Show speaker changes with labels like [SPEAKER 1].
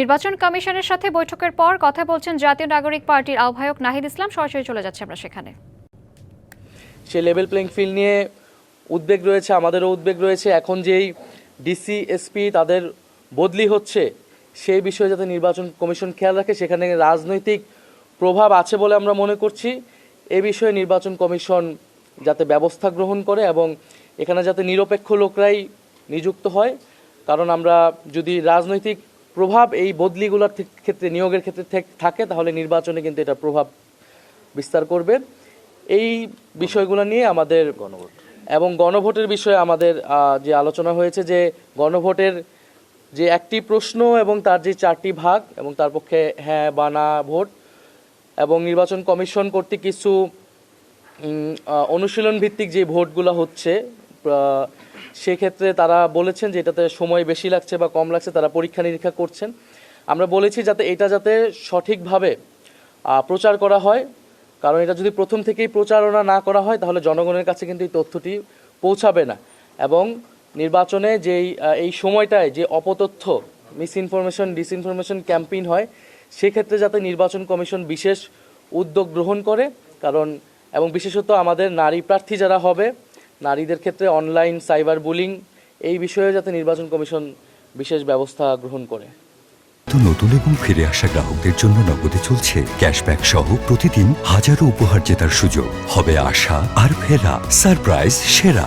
[SPEAKER 1] নির্বাচন কমিশনের সাথে বৈঠকের পর কথা বলছেন জাতীয় নাগরিক পার্টির আহ্বায়ক নাহিদ ইসলাম। সরাসরি চলে যাচ্ছে আমরা সেখানে।
[SPEAKER 2] সে লেভেল প্লেইং ফিল্ড নিয়ে উদ্বেগ রয়েছে, আমাদেরও উদ্বেগ রয়েছে। এখন যেই ডিসি এসপি তাদের বদলি হচ্ছে, সেই বিষয়ে যাতে নির্বাচন কমিশন খেয়াল রাখে, সেখানে রাজনৈতিক প্রভাব আছে বলে আমরা মনে করছি। এ বিষয়ে নির্বাচন কমিশন যাতে ব্যবস্থা গ্রহণ করে এবং এখানে যাতে নিরপেক্ষ লোকরাই নিযুক্ত হয়, কারণ আমরা যদি রাজনৈতিক প্রভাব এই বদলিগুলোর ক্ষেত্রে নিয়োগের ক্ষেত্রে থেক- তাহলে নির্বাচনে কিন্তু এটা প্রভাব বিস্তার করবে। এই বিষয়গুলো নিয়ে আমাদের গণভোট। এবং গণভোটের বিষয়ে আমাদের যে আলোচনা হয়েছে যে গণভোটের যে একটি প্রশ্ন এবং তার যে চারটি ভাগ এবং তার পক্ষে হ্যাঁ বা না ভোট এবং নির্বাচন কমিশন কর্তৃক কিছু অনুশীলন ভিত্তিক যে ভোটগুলো হচ্ছে সেক্ষেত্রে তারা বলেছেন যে এটাতে সময় বেশি লাগছে বা কম লাগছে, তারা পরীক্ষা নিরীক্ষা করছেন। আমরা বলেছি যাতে এটা যাতে সঠিকভাবে প্রচার করা হয়। কারণ এটা যদি প্রথম থেকেই প্রচারণা না করা হয়, তাহলে জনগণের কাছে কিন্তু এই তথ্যটি পৌঁছাবে না। এবং নির্বাচনে যেই এই সময়টায় যে অপতথ্য মিস ইনফরমেশন ডিসইনফরমেশন ক্যাম্পেইন হয়, সেক্ষেত্রে যাতে নির্বাচন কমিশন বিশেষ উদ্যোগ গ্রহণ করে, কারণ, এবং বিশেষত আমাদের নারী প্রার্থী যারা হবে নারীদের ক্ষেত্রে অনলাইন সাইবার বুলিং এই বিষয়ে যাতে নির্বাচন কমিশন বিশেষ ব্যবস্থা গ্রহণ করে।
[SPEAKER 3] নতুন এবং ফিরে আসা গ্রাহকদের জন্য নগদে চলছে ক্যাশব্যাক সহ প্রতিদিন হাজারো উপহার জেতার সুযোগ। হবে আশা আর ফেরা সারপ্রাইজ সেরা।